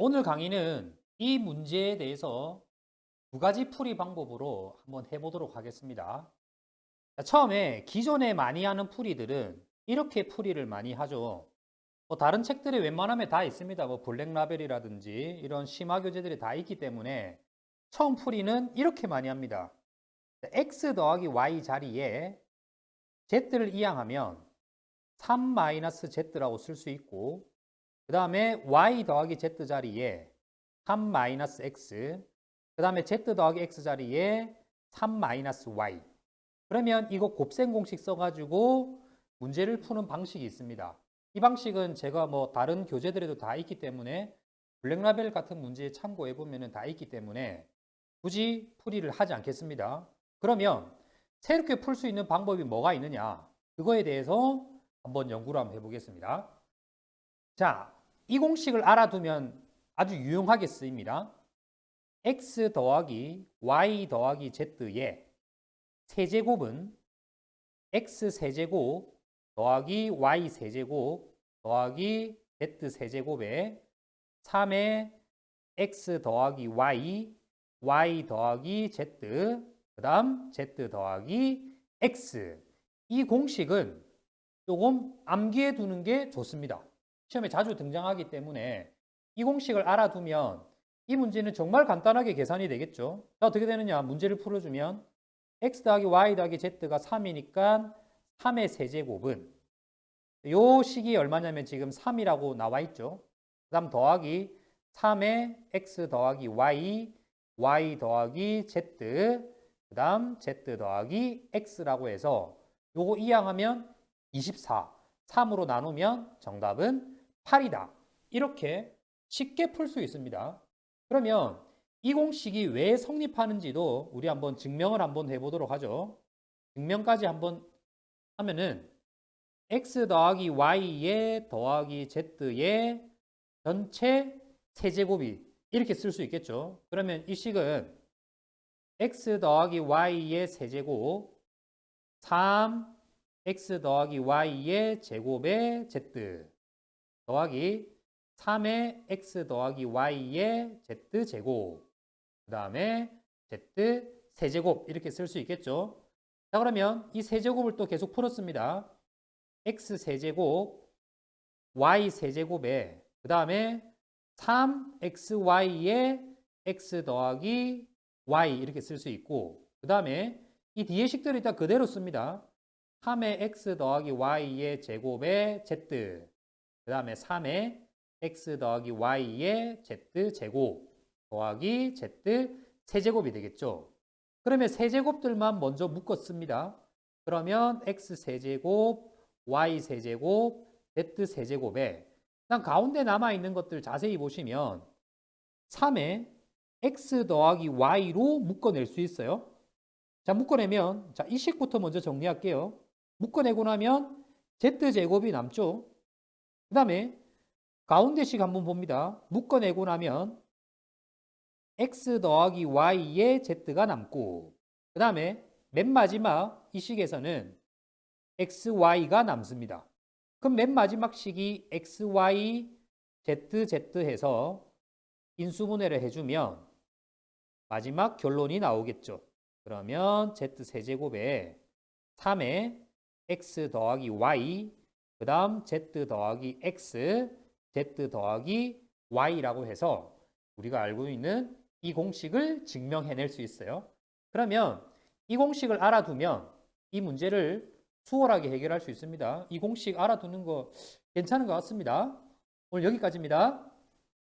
오늘 강의는 이 문제에 대해서 두 가지 풀이 방법으로 한번 해보도록 하겠습니다. 자, 처음에 기존에 많이 하는 풀이들은 이렇게 풀이를 많이 하죠. 뭐 다른 책들이 웬만하면 다 있습니다. 뭐 블랙라벨이라든지 이런 심화 교재들이 다 있기 때문에 처음 풀이는 이렇게 많이 합니다. x 더하기 y 자리에 z를 이항하면 3-z라고 쓸 수 있고 그 다음에 y 더하기 z 자리에 3-x 그 다음에 z 더하기 x 자리에 3-y 그러면 이거 곱셈 공식 써가지고 문제를 푸는 방식이 있습니다. 이 방식은 제가 뭐 다른 교재들에도 다 있기 때문에 블랙라벨 같은 문제에 참고해 보면 다 있기 때문에 굳이 풀이를 하지 않겠습니다. 그러면 새롭게 풀 수 있는 방법이 뭐가 있느냐 그거에 대해서 한번 연구를 한번 해보겠습니다. 자, 이 공식을 알아두면 아주 유용하게 쓰입니다. x 더하기 y 더하기 z의 세제곱은 x 세제곱 더하기 y 세제곱 더하기 z 세제곱에 3의 x 더하기 y, y 더하기 z, 그 다음 z 더하기 x. 이 공식은 조금 암기해 두는 게 좋습니다. 시험에 자주 등장하기 때문에 이 공식을 알아두면 이 문제는 정말 간단하게 계산이 되겠죠. 자, 어떻게 되느냐? 문제를 풀어주면 x 더하기 y 더하기 z가 3이니까 3의 세제곱은 요 식이 얼마냐면 지금 3이라고 나와 있죠. 그 다음 더하기 3의 x 더하기 y, y 더하기 z, 그 다음 z 더하기 x라고 해서 요거 이항하면 24, 3으로 나누면 정답은 8이다. 이렇게 쉽게 풀 수 있습니다. 그러면 이 공식이 왜 성립하는지도 우리 한번 증명을 한번 해보도록 하죠. 증명까지 한번 하면은 x 더하기 y의 더하기 z의 전체 세제곱이 이렇게 쓸 수 있겠죠. 그러면 이 식은 x 더하기 y의 세제곱 3 x 더하기 y의 제곱의 z 더하기 3의 x 더하기 y의 z 제곱 그 다음에 z 세제곱 이렇게 쓸 수 있겠죠. 자 그러면 이 세제곱을 또 계속 풀었습니다. x 세제곱 y 세제곱에 그 다음에 3xy의 x 더하기 y 이렇게 쓸 수 있고 그 다음에 이 뒤에 식들을 일단 그대로 씁니다. 3의 x 더하기 y의 제곱에 z 그 다음에 3의 x 더하기 y의 z 제곱 더하기 z 세제곱이 되겠죠. 그러면 세제곱들만 먼저 묶었습니다. 그러면 x 세제곱, y 세제곱, z 세제곱에 그냥 가운데 남아있는 것들 자세히 보시면 3에 x 더하기 y로 묶어낼 수 있어요. 자, 묶어내면 자, 이 식부터 먼저 정리할게요. 묶어내고 나면 z제곱이 남죠. 그 다음에 가운데식 한번 봅니다. 묶어내고 나면 x 더하기 y의 z가 남고 그 다음에 맨 마지막 이 식에서는 xy가 남습니다. 그럼 맨 마지막 식이 xy, z, z 해서 인수분해를 해주면 마지막 결론이 나오겠죠. 그러면 z 세제곱에 3에 x 더하기 y, 그 다음 z 더하기 x, z 더하기 y라고 해서 우리가 알고 있는 이 공식을 증명해낼 수 있어요. 그러면 이 공식을 알아두면 이 문제를 수월하게 해결할 수 있습니다. 이 공식 알아두는 거 괜찮은 것 같습니다. 오늘 여기까지입니다.